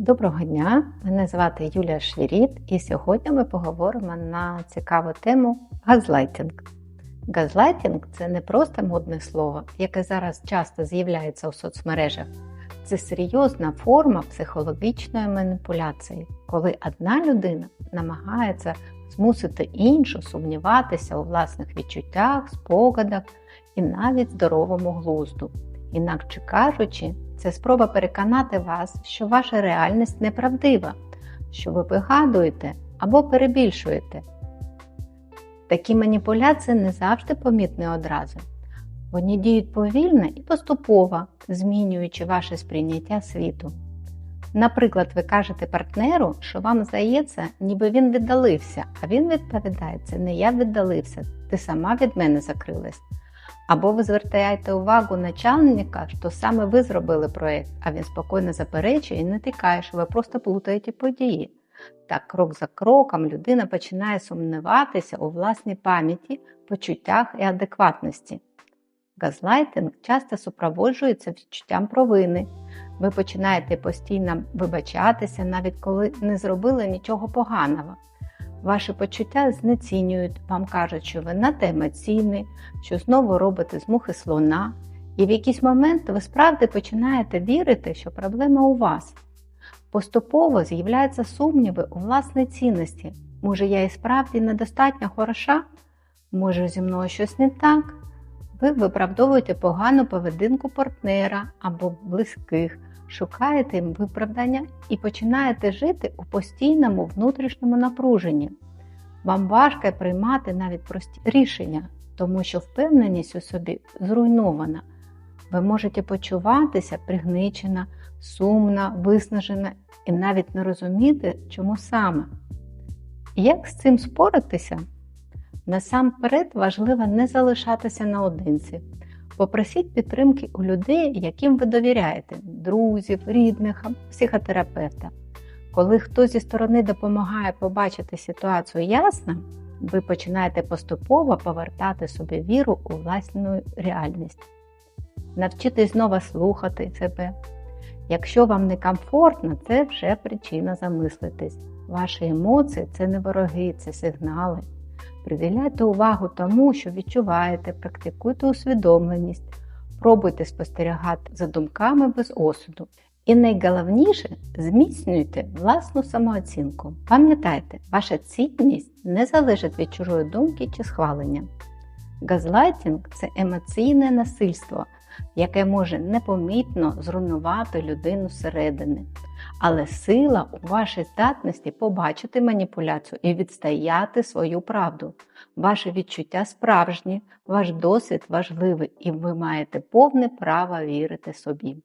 Доброго дня! Мене звати Юлія Швіріт, і сьогодні ми поговоримо на цікаву тему газлайтінг. Газлайтінг це не просто модне слово, яке зараз часто з'являється у соцмережах. Це серйозна форма психологічної маніпуляції, коли одна людина намагається змусити іншу сумніватися у власних відчуттях, спогадах і навіть здоровому глузду. Інакше кажучи, це спроба переконати вас, що ваша реальність неправдива, що ви вигадуєте або перебільшуєте. Такі маніпуляції не завжди помітні одразу. Вони діють повільно і поступово, змінюючи ваше сприйняття світу. Наприклад, ви кажете партнеру, що вам здається, ніби він віддалився, а він відповідає, це не я віддалився, ти сама від мене закрилась. Або ви звертаєте увагу начальника, що саме ви зробили проєкт, а він спокійно заперечує і не тикає, що ви просто плутаєте події. Так, крок за кроком людина починає сумніватися у власній пам'яті, почуттях і адекватності. Газлайтинг часто супроводжується відчуттям провини. Ви починаєте постійно вибачатися, навіть коли не зробили нічого поганого. Ваші почуття знецінюють, вам кажуть, що ви надто емоційні, що знову робите з мухи слона, і в якийсь момент ви справді починаєте вірити, що проблема у вас. Поступово з'являються сумніви у власній цінності. Може, я і справді недостатньо хороша? Може, зі мною щось не так? Ви виправдовуєте погану поведінку партнера або близьких, шукаєте їм виправдання і починаєте жити у постійному внутрішньому напруженні. Вам важко приймати навіть прості рішення, тому що впевненість у собі зруйнована. Ви можете почуватися пригничена, сумна, виснажена і навіть не розуміти, чому саме. Як з цим споратися? Насамперед важливо не залишатися наодинці. Попросіть підтримки у людей, яким ви довіряєте друзів, рідних, психотерапевта. Коли хтось зі сторони допомагає побачити ситуацію ясно, ви починаєте поступово повертати собі віру у власну реальність. Навчитись знову слухати себе. Якщо вам некомфортно, це вже причина замислитись. Ваші емоції це не вороги, це сигнали. Приділяйте увагу тому, що відчуваєте, практикуйте усвідомленість, пробуйте спостерігати за думками без осуду. І найголовніше зміцнюйте власну самооцінку. Пам'ятайте, ваша цінність не залежить від чужої думки чи схвалення. Газлайтінг це емоційне насильство, яке може непомітно зруйнувати людину зсередини. Але сила у вашій здатності побачити маніпуляцію і відстояти свою правду. Ваші відчуття справжні, ваш досвід важливий, і ви маєте повне право вірити собі.